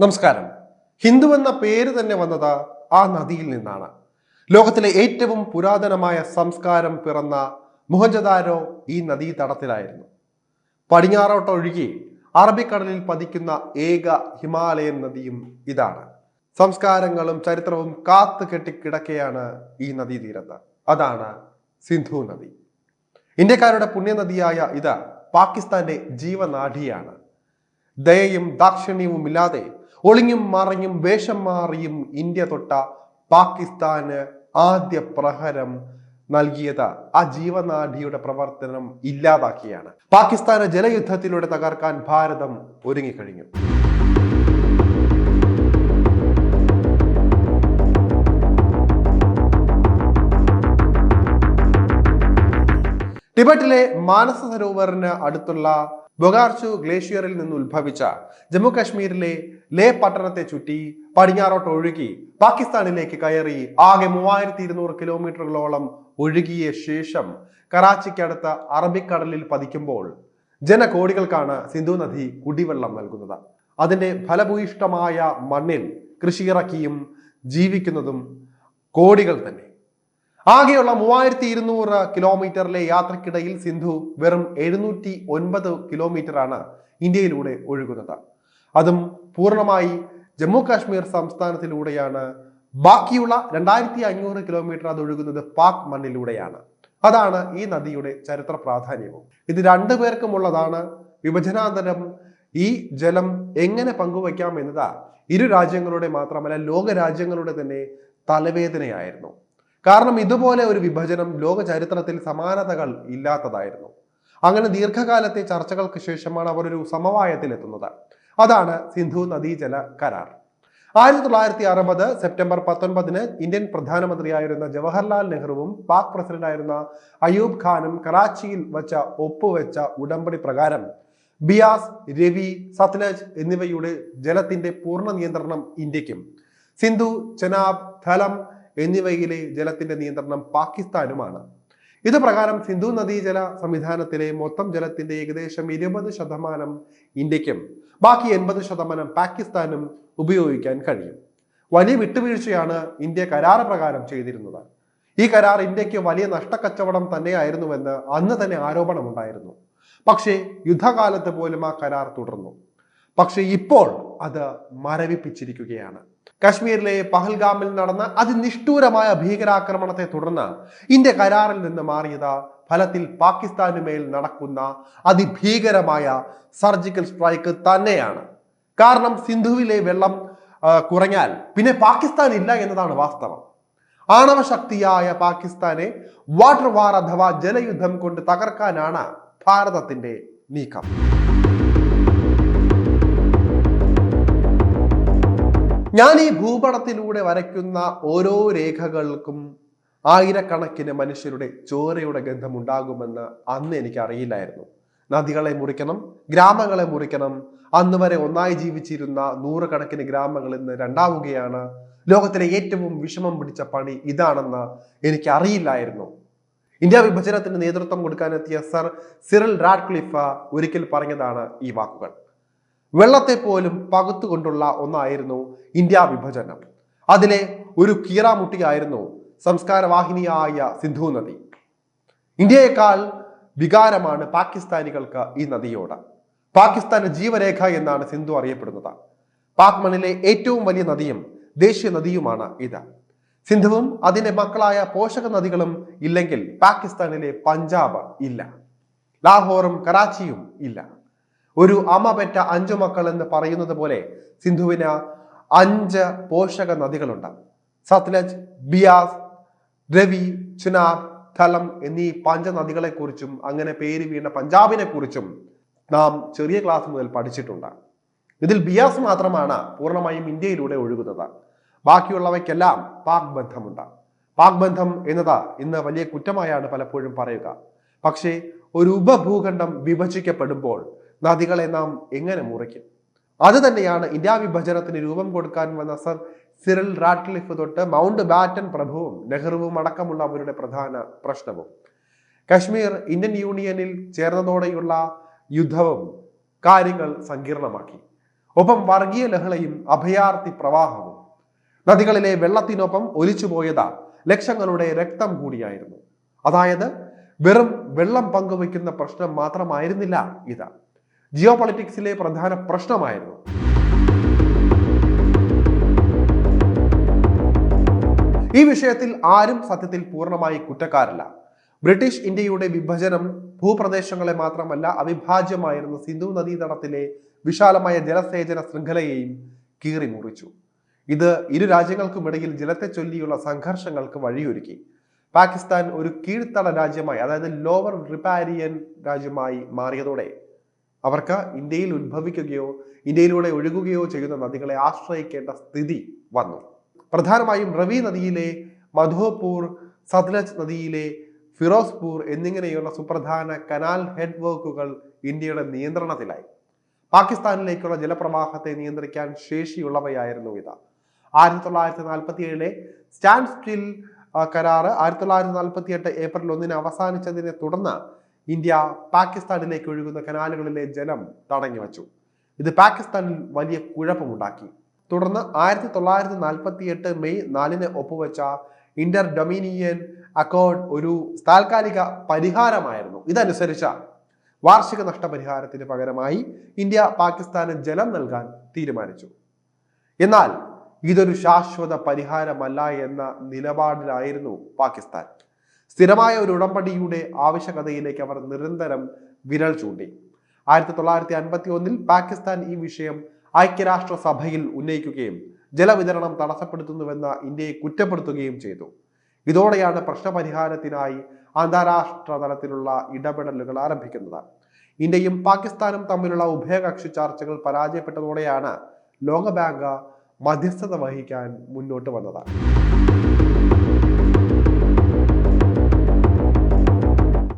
നമസ്കാരം. ഹിന്ദു എന്ന പേര് തന്നെ വന്നത് ആ നദിയിൽ നിന്നാണ്. ലോകത്തിലെ ഏറ്റവും പുരാതനമായ സംസ്കാരം പിറന്ന മുഹജദാരോ ഈ നദീ തടത്തിലായിരുന്നു പടിഞ്ഞാറോട്ടൊഴുകി അറബിക്കടലിൽ പതിക്കുന്ന ഏക ഹിമാലയൻ നദിയും ഇതാണ്. സംസ്കാരങ്ങളും ചരിത്രവും കാത്തു കെട്ടിക്കിടക്കെയാണ് ഈ നദീതീരത്ത്. അതാണ് സിന്ധു നദി. ഇന്ത്യക്കാരുടെ പുണ്യനദിയായ ഇത് പാകിസ്ഥാന്റെ ജീവനാഡിയാണ് ദയയും ദാക്ഷിണ്യവും ഇല്ലാതെ ഒളിഞ്ഞും മറിഞ്ഞും വേഷം മാറിയും ഇന്ത്യ തൊട്ട പാകിസ്ഥാന് ആദ്യ പ്രഹരം നൽകിയത് ആ ജീവനാഡിയുടെ പ്രവർത്തനം ഇല്ലാതാക്കിയാണ്. പാകിസ്ഥാനെ ജലയുദ്ധത്തിലൂടെ തകർക്കാൻ ഭാരതം ഒരുങ്ങിക്കഴിഞ്ഞു. ടിബറ്റിലെ മാനസ സരോവറിന് അടുത്തുള്ള ബൊഗാർച്ചു ഗ്ലേഷ്യറിൽ നിന്ന് ഉത്ഭവിച്ച ജമ്മു കാശ്മീരിലെ ലേ പട്ടണത്തെ ചുറ്റി പടിഞ്ഞാറോട്ട് ഒഴുകി പാകിസ്ഥാനിലേക്ക് കയറി ആകെ മൂവായിരത്തി ഇരുന്നൂറ് കിലോമീറ്ററുകളോളം ഒഴുകിയ ശേഷം കറാച്ചിക്കടുത്ത അറബിക്കടലിൽ പതിക്കുമ്പോൾ ജനകോടികൾക്കാണ് സിന്ധു നദി കുടിവെള്ളം നൽകുന്നത്. അതിന്റെ ഫലഭൂയിഷ്ടമായ മണ്ണിൽ കൃഷിയിറക്കിയും ജീവിക്കുന്നതും കോടികൾ തന്നെ. ആകെയുള്ള മൂവായിരത്തി ഇരുന്നൂറ് കിലോമീറ്ററിലെ യാത്രക്കിടയിൽ സിന്ധു വെറും എഴുന്നൂറ്റി ഒൻപത് കിലോമീറ്ററാണ് ഇന്ത്യയിലൂടെ ഒഴുകുന്നത്. അതും പൂർണമായി ജമ്മു കാശ്മീർ സംസ്ഥാനത്തിലൂടെയാണ്. ബാക്കിയുള്ള രണ്ടായിരത്തി അഞ്ഞൂറ് കിലോമീറ്റർ അത് ഒഴുകുന്നത് പാക് മണ്ണിലൂടെയാണ്. അതാണ് ഈ നദിയുടെ ചരിത്ര പ്രാധാന്യവും. ഇത് രണ്ടു പേർക്കുമുള്ളതാണ് വിഭജനാന്തരം ഈ ജലം എങ്ങനെ പങ്കുവയ്ക്കാം എന്നത് ഇരു രാജ്യങ്ങളുടെ മാത്രമല്ല ലോക രാജ്യങ്ങളുടെ തന്നെ തലവേദനയായിരുന്നു. കാരണം ഇതുപോലെ ഒരു വിഭജനം ലോക ചരിത്രത്തിൽ സമാനതകൾ ഇല്ലാത്തതായിരുന്നു. അങ്ങനെ ദീർഘകാലത്തെ ചർച്ചകൾക്ക് ശേഷമാണ് അവർ ഒരു സമവായത്തിലെത്തുന്നത് അതാണ് സിന്ധു നദീജല കരാർ. ആയിരത്തി തൊള്ളായിരത്തി അറുപത് സെപ്റ്റംബർ പത്തൊൻപതിന് ഇന്ത്യൻ പ്രധാനമന്ത്രിയായിരുന്ന ജവഹർലാൽ നെഹ്റുവും പാക് പ്രസിഡന്റായിരുന്ന അയൂബ് ഖാനും കറാച്ചിയിൽ വച്ച ഒപ്പുവെച്ച ഉടമ്പടി പ്രകാരം ബിയാസ് രവി സത്ലജ് എന്നിവയുടെ ജലത്തിന്റെ പൂർണ നിയന്ത്രണം ഇന്ത്യക്കും സിന്ധു ചെനാബ് ഥലം എന്നിവയിലെ ജലത്തിന്റെ നിയന്ത്രണം പാകിസ്ഥാനുമാണ്. ഇത് പ്രകാരം സിന്ധു നദീജല സംവിധാനത്തിലെ മൊത്തം ജലത്തിന്റെ ഏകദേശം ഇരുപത് ശതമാനം ഇന്ത്യക്കും ബാക്കി എൺപത് ശതമാനം പാകിസ്ഥാനും ഉപയോഗിക്കാൻ കഴിയും. വലിയ വിട്ടുവീഴ്ചയാണ് ഇന്ത്യ കരാർ പ്രകാരം ചെയ്തിരുന്നത്. ഈ കരാർ ഇന്ത്യയ്ക്ക് വലിയ നഷ്ടക്കച്ചവടം തന്നെയായിരുന്നുവെന്ന് അന്ന് തന്നെ ആരോപണമുണ്ടായിരുന്നു. പക്ഷേ യുദ്ധകാലത്ത് പോലും ആ കരാർ തുടർന്നു. പക്ഷേ ഇപ്പോൾ അത് മരവിപ്പിച്ചിരിക്കുകയാണ്. കശ്മീരിലെ പഹൽഗാമിൽ നടന്ന അതിനിഷ്ഠൂരമായ ഭീകരാക്രമണത്തെ തുടർന്ന് ഇന്ത്യ കരാറിൽ നിന്ന് മാറിയത് ഫലത്തിൽ പാകിസ്ഥാനു മേൽ നടക്കുന്ന അതിഭീകരമായ സർജിക്കൽ സ്ട്രൈക്ക് തന്നെയാണ്. കാരണം സിന്ധുവിലെ വെള്ളം കുറഞ്ഞാൽ പിന്നെ പാകിസ്ഥാൻ ഇല്ല എന്നതാണ് വാസ്തവം. ആണവശക്തിയായ പാകിസ്ഥാനെ വാട്ടർ വാർ അഥവാ ജലയുദ്ധം കൊണ്ട് തകർക്കാനാണ് ഭാരതത്തിന്റെ നീക്കം. ഞാൻ ഈ ഭൂപടത്തിലൂടെ വരയ്ക്കുന്ന ഓരോ രേഖകൾക്കും ആയിരക്കണക്കിന് മനുഷ്യരുടെ ചോരയുടെ ഗന്ധം ഉണ്ടാകുമെന്ന് അന്ന് എനിക്ക് അറിയില്ലായിരുന്നു നദികളെ മുറിക്കണം ഗ്രാമങ്ങളെ മുറിക്കണം. അന്ന് വരെ ഒന്നായി ജീവിച്ചിരുന്ന നൂറുകണക്കിന് ഗ്രാമങ്ങൾ ഇന്ന് രണ്ടാവുകയാണ്. ലോകത്തിലെ ഏറ്റവും വിഷമം പിടിച്ച പണി ഇതാണെന്ന് എനിക്ക് അറിയില്ലായിരുന്നു ഇന്ത്യ വിഭജനത്തിന് നേതൃത്വം കൊടുക്കാനെത്തിയ സർ സിറിൽ റാഡ്ക്ലിഫ് ഒരിക്കൽ പറഞ്ഞതാണ് ഈ വാക്കുകൾ. വെള്ളത്തെ പോലും പകുത്തുകൊണ്ടുള്ള ഒന്നായിരുന്നു ഇന്ത്യ വിഭജനം. അതിലെ ഒരു കീറാമുട്ടിയായിരുന്നു സംസ്കാരവാഹിനിയായ സിന്ധു നദി. ഇന്ത്യയേക്കാൾ വികാരമാണ് പാകിസ്ഥാനികൾക്ക് ഈ നദിയോട്. പാകിസ്ഥാന്റെ ജീവരേഖ എന്നാണ് സിന്ധു അറിയപ്പെടുന്നത്. പാക് മണ്ണിലെ ഏറ്റവും വലിയ നദിയും ദേശീയ നദിയുമാണ് ഇത്. സിന്ധുവും അതിന്റെ മക്കളായ പോഷക നദികളും ഇല്ലെങ്കിൽ പാകിസ്ഥാനിലെ പഞ്ചാബ് ഇല്ല. ലാഹോറും കറാച്ചിയും ഇല്ല. ഒരു അമ പെറ്റ അഞ്ചു മക്കൾ എന്ന് പറയുന്നത് പോലെ സിന്ധുവിന് അഞ്ച് പോഷക നദികളുണ്ട്. സത്ലജ് ബിയാസ് രവി ചുനാബ് ഥലം എന്നീ പഞ്ചനദികളെ കുറിച്ചും അങ്ങനെ പേര് വീണ പഞ്ചാബിനെ കുറിച്ചും നാം ചെറിയ ക്ലാസ് മുതൽ പഠിച്ചിട്ടുണ്ട്. ഇതിൽ ബിയാസ് മാത്രമാണ് പൂർണമായും ഇന്ത്യയിലൂടെ ഒഴുകുന്നത്. ബാക്കിയുള്ളവയ്ക്കെല്ലാം പാക് ബന്ധമുണ്ട്. പാക് ബന്ധം എന്നത് ഇന്ന് വലിയ കുറ്റമായാണ് പലപ്പോഴും പറയുക. പക്ഷേ ഒരു ഉപഭൂഖണ്ഡം വിഭജിക്കപ്പെടുമ്പോൾ നദികളെ നാം എങ്ങനെ മുറിക്കും? അത് തന്നെയാണ് ഇന്ത്യ വിഭജനത്തിന് രൂപം കൊടുക്കാൻ വന്ന സർ സിറിൽ റാഡ്ക്ലിഫ് തൊട്ട് മൗണ്ട് ബാറ്റൻ പ്രഭുവും നെഹ്റുവും അടക്കമുള്ള അവരുടെ പ്രധാന പ്രശ്നവും. കശ്മീർ ഇന്ത്യൻ യൂണിയനിൽ ചേർന്നതോടെയുള്ള യുദ്ധവും കാര്യങ്ങൾ സങ്കീർണമാക്കി. ഒപ്പം വർഗീയ ലഹളയും അഭയാർത്ഥി പ്രവാഹവും നദികളിലെ വെള്ളത്തിനൊപ്പം ഒലിച്ചുപോയത് ലക്ഷങ്ങളുടെ രക്തം കൂടിയായിരുന്നു. അതായത് വെറും വെള്ളം പങ്കുവയ്ക്കുന്ന പ്രശ്നം മാത്രമായിരുന്നില്ല ഇത്. ജിയോ പൊളിറ്റിക്സിലെ പ്രധാന പ്രശ്നമായിരുന്നു. ഈ വിഷയത്തിൽ ആരും സത്യത്തിൽ പൂർണമായി കുറ്റക്കാരല്ല. ബ്രിട്ടീഷ് ഇന്ത്യയുടെ വിഭജനം ഭൂപ്രദേശങ്ങളെ മാത്രമല്ല അവിഭാജ്യമായിരുന്ന സിന്ധു നദീതടത്തിലെ വിശാലമായ ജലസേചന ശൃംഖലയെയും കീറി മുറിച്ചു ഇത് ഇരു രാജ്യങ്ങൾക്കുമിടയിൽ ജലത്തെ ചൊല്ലിയുള്ള സംഘർഷങ്ങൾക്ക് വഴിയൊരുക്കി. പാകിസ്ഥാൻ ഒരു കീഴ്ത്തട രാജ്യമായി അതായത് ലോവർ റിപ്പാരിയൻ രാജ്യമായി മാറിയതോടെ അവർക്ക് ഇന്ത്യയിൽ ഉത്ഭവിക്കുകയോ ഇന്ത്യയിലൂടെ ഒഴുകുകയോ ചെയ്യുന്ന നദികളെ ആശ്രയിക്കേണ്ട സ്ഥിതി വന്നു. പ്രധാനമായും റവി നദിയിലെ മധോപൂർ സത്ലജ് നദിയിലെ ഫിറോസ്പൂർ എന്നിങ്ങനെയുള്ള സുപ്രധാന കനാൽ ഹെഡ് വർക്കുകൾ ഇന്ത്യയുടെ നിയന്ത്രണത്തിലായി. പാകിസ്ഥാനിലേക്കുള്ള ജലപ്രവാഹത്തെ നിയന്ത്രിക്കാൻ ശേഷിയുള്ളവയായിരുന്നു ഇത് ആയിരത്തി തൊള്ളായിരത്തി നാൽപ്പത്തി ഏഴിലെ സ്റ്റാൻഡ് സ്റ്റിൽ കരാറ് ആയിരത്തി തൊള്ളായിരത്തി നാൽപ്പത്തി എട്ട് ഏപ്രിൽ ഒന്നിന് അവസാനിച്ചതിനെ തുടർന്ന് ഇന്ത്യ പാകിസ്ഥാനിലേക്ക് ഒഴുകുന്ന കനാലുകളിലെ ജലം തടഞ്ഞു വച്ചു. ഇത് പാകിസ്ഥാനിൽ വലിയ കുഴപ്പമുണ്ടാക്കി. തുടർന്ന് ആയിരത്തി തൊള്ളായിരത്തി നാൽപ്പത്തി എട്ട് മെയ് നാലിന് ഒപ്പുവെച്ച ഇന്റർ ഡൊമിനിയൻ അക്കോർഡ് ഒരു താൽക്കാലിക പരിഹാരമായിരുന്നു. ഇതനുസരിച്ച വാർഷിക നഷ്ടപരിഹാരത്തിന് പകരമായി ഇന്ത്യ പാകിസ്ഥാന് ജലം നൽകാൻ തീരുമാനിച്ചു. എന്നാൽ ഇതൊരു ശാശ്വത പരിഹാരമല്ല എന്ന നിലപാടിലായിരുന്നു പാകിസ്ഥാൻ. സ്ഥിരമായ ഒരു ഉടമ്പടിയുടെ ആവശ്യകതയിലേക്ക് അവർ നിരന്തരം വിരൽ ചൂണ്ടി. ആയിരത്തി തൊള്ളായിരത്തി അൻപത്തി ഒന്നിൽ പാകിസ്ഥാൻ ഈ വിഷയം ഐക്യരാഷ്ട്ര സഭയിൽ ഉന്നയിക്കുകയും ജലവിതരണം തടസ്സപ്പെടുത്തുന്നുവെന്ന ഇന്ത്യയെ കുറ്റപ്പെടുത്തുകയും ചെയ്തു. ഇതോടെയാണ് പ്രശ്നപരിഹാരത്തിനായി അന്താരാഷ്ട്ര തലത്തിലുള്ള ഇടപെടലുകൾ ആരംഭിക്കുന്നത്. ഇന്ത്യയും പാകിസ്ഥാനും തമ്മിലുള്ള ഉഭയകക്ഷി ചർച്ചകൾ പരാജയപ്പെട്ടതോടെയാണ് ലോകബാങ്ക് മധ്യസ്ഥത വഹിക്കാൻ മുന്നോട്ട് വന്നത്.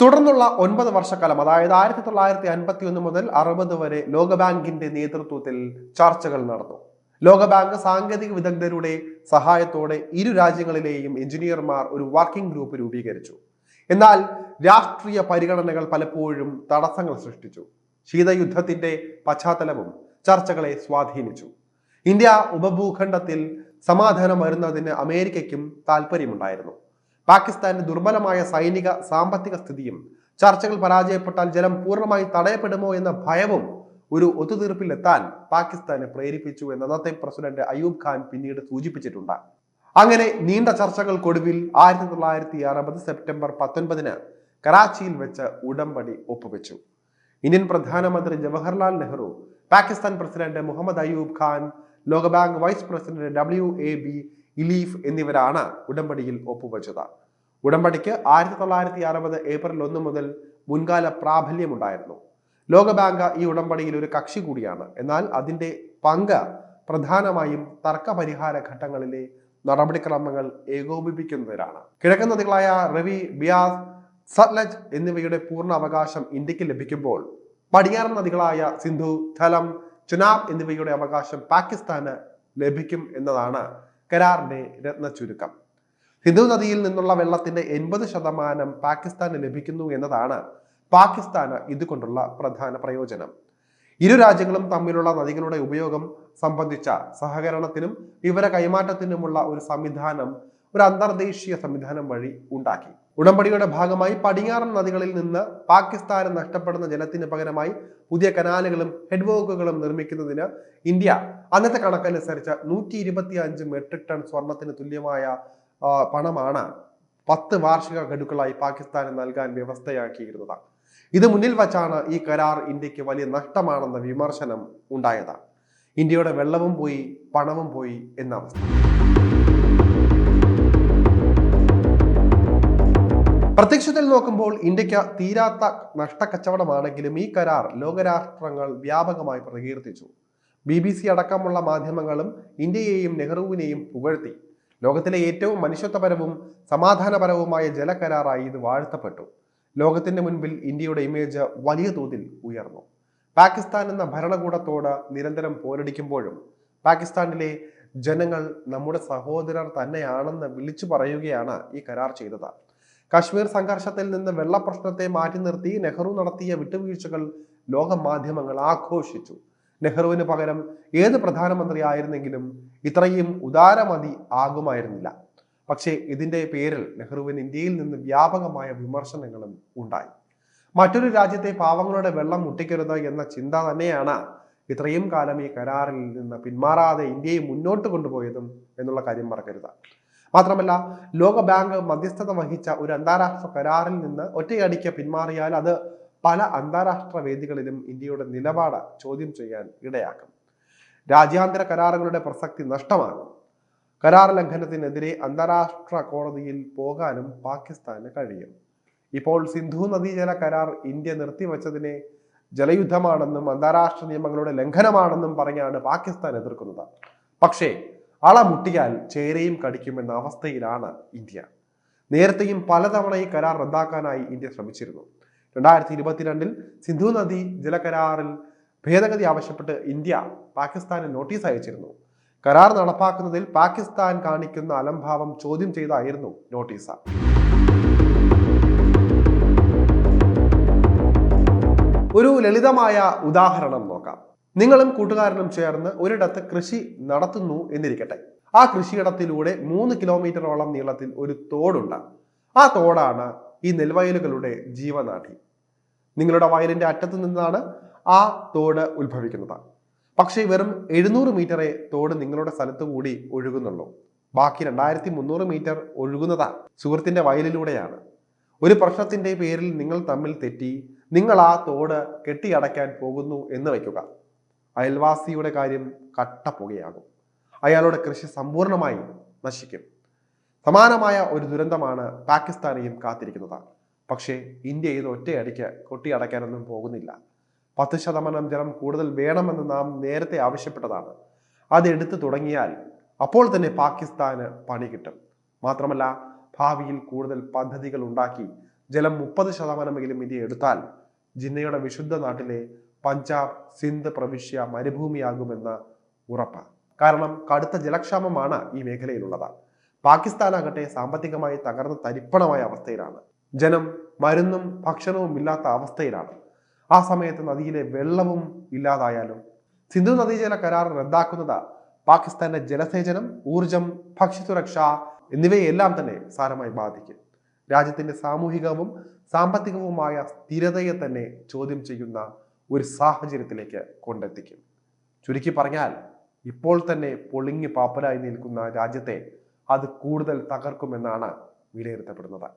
തുടർന്നുള്ള ഒൻപത് വർഷക്കാലം അതായത് ആയിരത്തി തൊള്ളായിരത്തി അൻപത്തി ഒന്ന് മുതൽ അറുപത് വരെ ലോകബാങ്കിന്റെ നേതൃത്വത്തിൽ ചർച്ചകൾ നടന്നു. ലോകബാങ്ക് സാങ്കേതിക വിദഗ്ധരുടെ സഹായത്തോടെ ഇരു രാജ്യങ്ങളിലെയും എഞ്ചിനീയർമാർ ഒരു വർക്കിംഗ് ഗ്രൂപ്പ് രൂപീകരിച്ചു. എന്നാൽ രാഷ്ട്രീയ പരിഗണനകൾ പലപ്പോഴും തടസ്സങ്ങൾ സൃഷ്ടിച്ചു. ശീതയുദ്ധത്തിന്റെ പശ്ചാത്തലവും ചർച്ചകളെ സ്വാധീനിച്ചു. ഇന്ത്യ ഉപഭൂഖണ്ഡത്തിൽ സമാധാനം വരുന്നതിന് അമേരിക്കയ്ക്കും താല്പര്യമുണ്ടായിരുന്നു പാകിസ്ഥാന്റെ ദുർബലമായ സൈനിക സാമ്പത്തിക സ്ഥിതിയും ചർച്ചകൾ പരാജയപ്പെട്ടാൽ ജലം പൂർണമായി തടയപ്പെടുമോ എന്ന ഭയവും ഒരു ഒത്തുതീർപ്പിലെത്താൻ പാകിസ്ഥാനെ പ്രേരിപ്പിച്ചു എന്ന് അന്നത്തെ പ്രസിഡന്റ് അയൂബ് ഖാൻ പിന്നീട് സൂചിപ്പിച്ചിട്ടുണ്ട്. അങ്ങനെ നീണ്ട ചർച്ചകൾക്കൊടുവിൽ ആയിരത്തി തൊള്ളായിരത്തി അറുപത് സെപ്റ്റംബർ പത്തൊൻപതിന് കറാച്ചിയിൽ വെച്ച് ഉടമ്പടി ഒപ്പുവെച്ചു. ഇന്ത്യൻ പ്രധാനമന്ത്രി ജവഹർലാൽ നെഹ്റു പാകിസ്ഥാൻ പ്രസിഡന്റ് മുഹമ്മദ് അയൂബ് ഖാൻ ലോകബാങ്ക് vice president W A B Iliff എന്നിവരാണ് ഉടമ്പടിയിൽ ഒപ്പുവെച്ചത്. ഉടമ്പടിക്ക് ആയിരത്തി തൊള്ളായിരത്തി അറുപത് ഏപ്രിൽ ഒന്ന് മുതൽ മുൻകാല പ്രാബല്യമുണ്ടായിരുന്നു. ലോകബാങ്ക് ഈ ഉടമ്പടിയിൽ ഒരു കക്ഷി കൂടിയാണ്. എന്നാൽ അതിന്റെ പങ്ക് പ്രധാനമായും തർക്ക പരിഹാര ഘട്ടങ്ങളിലെ നടപടിക്രമങ്ങൾ ഏകോപിപ്പിക്കുന്നതിലാണ്. കിഴക്കൻ നദികളായ റവി ബിയാസ് സത്ലജ് എന്നിവയുടെ പൂർണ അവകാശം ഇന്ത്യയ്ക്ക് ലഭിക്കുമ്പോൾ പടിഞ്ഞാറൻ നദികളായ സിന്ധു ധലം ചുനാബ് എന്നിവയുടെ അവകാശം പാകിസ്ഥാന് ലഭിക്കും എന്നതാണ് കരാറിന്റെ രത്ന ചുരുക്കം സിന്ധു നദിയിൽ നിന്നുള്ള വെള്ളത്തിന്റെ എൺപത് ശതമാനം പാകിസ്ഥാന് ലഭിക്കുന്നു എന്നതാണ് പാകിസ്ഥാന് ഇതുകൊണ്ടുള്ള പ്രധാന പ്രയോജനം. ഇരു രാജ്യങ്ങളും തമ്മിലുള്ള നദികളുടെ ഉപയോഗം സംബന്ധിച്ച സഹകരണത്തിനും വിവര കൈമാറ്റത്തിനുമുള്ള ഒരു സംവിധാനം ഒരു അന്തർദേശീയ സംവിധാനം വഴി ഉണ്ടാക്കി. ഉടമ്പടിയുടെ ഭാഗമായി പടിഞ്ഞാറൻ നദികളിൽ നിന്ന് പാകിസ്ഥാന് നഷ്ടപ്പെടുന്ന ജലത്തിന് പകരമായി പുതിയ കനാലുകളും ഹെഡ്വർക്കുകളും നിർമ്മിക്കുന്നതിന് ഇന്ത്യ അന്നത്തെ കണക്കനുസരിച്ച് നൂറ്റി ഇരുപത്തി അഞ്ച് മെട്രിക് ടൺ സ്വർണത്തിന് തുല്യമായ പണമാണ് പത്ത് വാർഷിക ഗഡുക്കളായി പാകിസ്ഥാന് നൽകാൻ വ്യവസ്ഥയാക്കിയിരുന്നത്. ഇത് മുന്നിൽ വച്ചാണ് ഈ കരാർ ഇന്ത്യയ്ക്ക് വലിയ നഷ്ടമാണെന്ന വിമർശനം ഉണ്ടായത്. ഇന്ത്യയുടെ വെള്ളവും പോയി പണവും പോയി എന്ന അവസ്ഥ. പ്രത്യക്ഷത്തിൽ നോക്കുമ്പോൾ ഇന്ത്യയ്ക്ക് തീരാത്ത നഷ്ടക്കച്ചവടമാണെങ്കിലും ഈ കരാർ ലോകരാഷ്ട്രങ്ങൾ വ്യാപകമായി പ്രകീർത്തിച്ചു. ബി ബി സി അടക്കമുള്ള മാധ്യമങ്ങളും ഇന്ത്യയെയും നെഹ്റുവിനെയും പുകഴ്ത്തി. ലോകത്തിലെ ഏറ്റവും മനുഷ്യത്വപരവും സമാധാനപരവുമായ ജലകരാറായി ഇത് വാഴ്ത്തപ്പെട്ടു. ലോകത്തിന്റെ മുൻപിൽ ഇന്ത്യയുടെ ഇമേജ് വലിയ തോതിൽ ഉയർന്നു. പാകിസ്ഥാൻ എന്ന ഭരണകൂടത്തോട് നിരന്തരം പോരടിക്കുമ്പോഴും പാകിസ്ഥാനിലെ ജനങ്ങൾ നമ്മുടെ സഹോദരർ തന്നെയാണെന്ന് വിളിച്ചു പറയുകയാണ് ഈ കരാർ ചെയ്തത്. കാശ്മീർ സംഘർഷത്തിൽ നിന്ന് വെള്ളപ്രശ്നത്തെ മാറ്റി നിർത്തി നെഹ്റു നടത്തിയ വിട്ടുവീഴ്ചകൾ ലോക മാധ്യമങ്ങൾ ആഘോഷിച്ചു. നെഹ്റുവിന് പകരം ഏത് പ്രധാനമന്ത്രി ആയിരുന്നെങ്കിലും ഇത്രയും ഉദാരമതി ആകുമായിരുന്നില്ല. പക്ഷേ ഇതിന്റെ പേരിൽ നെഹ്റുവിന് ഇന്ത്യയിൽ നിന്ന് വ്യാപകമായ വിമർശനങ്ങളും ഉണ്ടായി. മറ്റൊരു രാജ്യത്തെ പാവങ്ങളുടെ വെള്ളം മുട്ടിക്കരുത് എന്ന ചിന്ത തന്നെയാണ് ഇത്രയും കാലം ഈ കരാറിൽ നിന്ന് പിന്മാറാതെ ഇന്ത്യയെ മുന്നോട്ട് കൊണ്ടുപോയതും എന്നുള്ള കാര്യം മറക്കരുത്. മാത്രമല്ല ലോക ബാങ്ക് മധ്യസ്ഥത വഹിച്ച ഒരു അന്താരാഷ്ട്ര കരാറിൽ നിന്ന് ഒറ്റയടിക്ക് പിന്മാറിയാൽ അത് പല അന്താരാഷ്ട്ര വേദികളിലും ഇന്ത്യയുടെ നിലപാട് ചോദ്യം ചെയ്യാൻ ഇടയാക്കും. രാജ്യാന്തര കരാറുകളുടെ പ്രസക്തി നഷ്ടമാകും കരാർ ലംഘനത്തിനെതിരെ അന്താരാഷ്ട്ര കോടതിയിൽ പോകാനും പാകിസ്ഥാന് കഴിയും. ഇപ്പോൾ സിന്ധു നദീജല കരാർ ഇന്ത്യ നിർത്തിവച്ചതിനെ ജലയുദ്ധമാണെന്നും അന്താരാഷ്ട്ര നിയമങ്ങളുടെ ലംഘനമാണെന്നും പറഞ്ഞാണ് പാകിസ്ഥാൻ എതിർക്കുന്നത്. പക്ഷേ അള മുട്ടിയാൽ ചേരയും കടിക്കുമെന്ന അവസ്ഥയിലാണ് ഇന്ത്യ. നേരത്തെയും പലതവണ ഈ കരാർ റദ്ദാക്കാനായി ഇന്ത്യ ശ്രമിച്ചിരുന്നു. രണ്ടായിരത്തി ഇരുപത്തിരണ്ടിൽ സിന്ധു നദി ജലകരാറിൽ ഭേദഗതി ആവശ്യപ്പെട്ട് ഇന്ത്യ പാകിസ്ഥാന് നോട്ടീസ് അയച്ചിരുന്നു. കരാർ നടപ്പാക്കുന്നതിൽ പാകിസ്ഥാൻ കാണിക്കുന്ന അലംഭാവം ചോദ്യം ചെയ്തായിരുന്നു നോട്ടീസ്. ഒരു ലളിതമായ ഉദാഹരണം നോക്കാം. നിങ്ങളും കൂട്ടുകാരനും ചേർന്ന് ഒരിടത്ത് കൃഷി നടത്തുന്നു എന്നിരിക്കട്ടെ. ആ കൃഷിയിടത്തിലൂടെ മൂന്ന് കിലോമീറ്ററോളം നീളത്തിൽ ഒരു തോടുണ്ട്. ആ തോടാണ് ഈ നെൽവയലുകളുടെ ജീവനാഠി നിങ്ങളുടെ വയലിന്റെ അറ്റത്തു നിന്നാണ് ആ തോട് ഉത്ഭവിക്കുന്നത്. പക്ഷേ വെറും എഴുന്നൂറ് മീറ്ററെ തോട് നിങ്ങളുടെ സ്ഥലത്ത് കൂടി ഒഴുകുന്നുള്ളൂ. ബാക്കി രണ്ടായിരത്തി മുന്നൂറ് മീറ്റർ ഒഴുകുന്നതാ സുഹൃത്തിന്റെ വയലിലൂടെയാണ്. ഒരു പ്രശ്നത്തിന്റെ പേരിൽ നിങ്ങൾ തമ്മിൽ തെറ്റി നിങ്ങൾ ആ തോട് കെട്ടിയടയ്ക്കാൻ പോകുന്നു എന്ന് വയ്ക്കുക. അയൽവാസിയുടെ കാര്യം കട്ട പുകയാകും. അയാളുടെ കൃഷി സമ്പൂർണമായി നശിക്കും. സമാനമായ ഒരു ദുരന്തമാണ് പാകിസ്ഥാനെയും കാത്തിരിക്കുന്നത്. പക്ഷേ ഇന്ത്യ ഇത് ഒറ്റയടിക്ക് കൊട്ടിയടക്കാനൊന്നും പോകുന്നില്ല. പത്ത് ശതമാനം ജലം കൂടുതൽ വേണമെന്ന് നാം നേരത്തെ ആവശ്യപ്പെട്ടതാണ്. അത് എടുത്തു തുടങ്ങിയാൽ അപ്പോൾ തന്നെ പാകിസ്ഥാന് പണി കിട്ടും. മാത്രമല്ല ഭാവിയിൽ കൂടുതൽ പദ്ധതികൾ ഉണ്ടാക്കി ജലം മുപ്പത് ശതമാനമെങ്കിലും ഇന്ത്യ എടുത്താൽ ജിന്നയുടെ വിശുദ്ധ നാട്ടിലെ പഞ്ചാബ് സിന്ധ് പ്രവിശ്യ മരുഭൂമിയാകുമെന്ന് ഉറപ്പ്. കാരണം കടുത്ത ജലക്ഷാമമാണ് ഈ മേഖലയിലുള്ളത്. പാകിസ്ഥാനാകട്ടെ സാമ്പത്തികമായി തകർന്ന് തരിപ്പണമായ അവസ്ഥയിലാണ്. ജനം മരുന്നും ഭക്ഷണവും ഇല്ലാത്ത അവസ്ഥയിലാണ്. ആ സമയത്ത് നദിയിലെ വെള്ളവും ഇല്ലാതായാലും സിന്ധു നദീജല കരാർ റദ്ദാക്കുന്നത് പാകിസ്ഥാന്റെ ജലസേചനം ഊർജം ഭക്ഷ്യസുരക്ഷ എന്നിവയെല്ലാം തന്നെ സാരമായി ബാധിക്കും. രാജ്യത്തിന്റെ സാമൂഹികവും സാമ്പത്തികവുമായ സ്ഥിരതയെ തന്നെ ചോദ്യം ചെയ്യുന്ന ഒരു സാഹചര്യത്തിലേക്ക് കൊണ്ടെത്തിക്കും. ചുരുക്കി പറഞ്ഞാൽ ഇപ്പോൾ തന്നെ പൊളിഞ്ഞ് പാപ്പരായി നിൽക്കുന്ന രാജ്യത്തെ അത് കൂടുതൽ തകർക്കുമെന്നാണ് വിലയിരുത്തപ്പെടുന്നത്.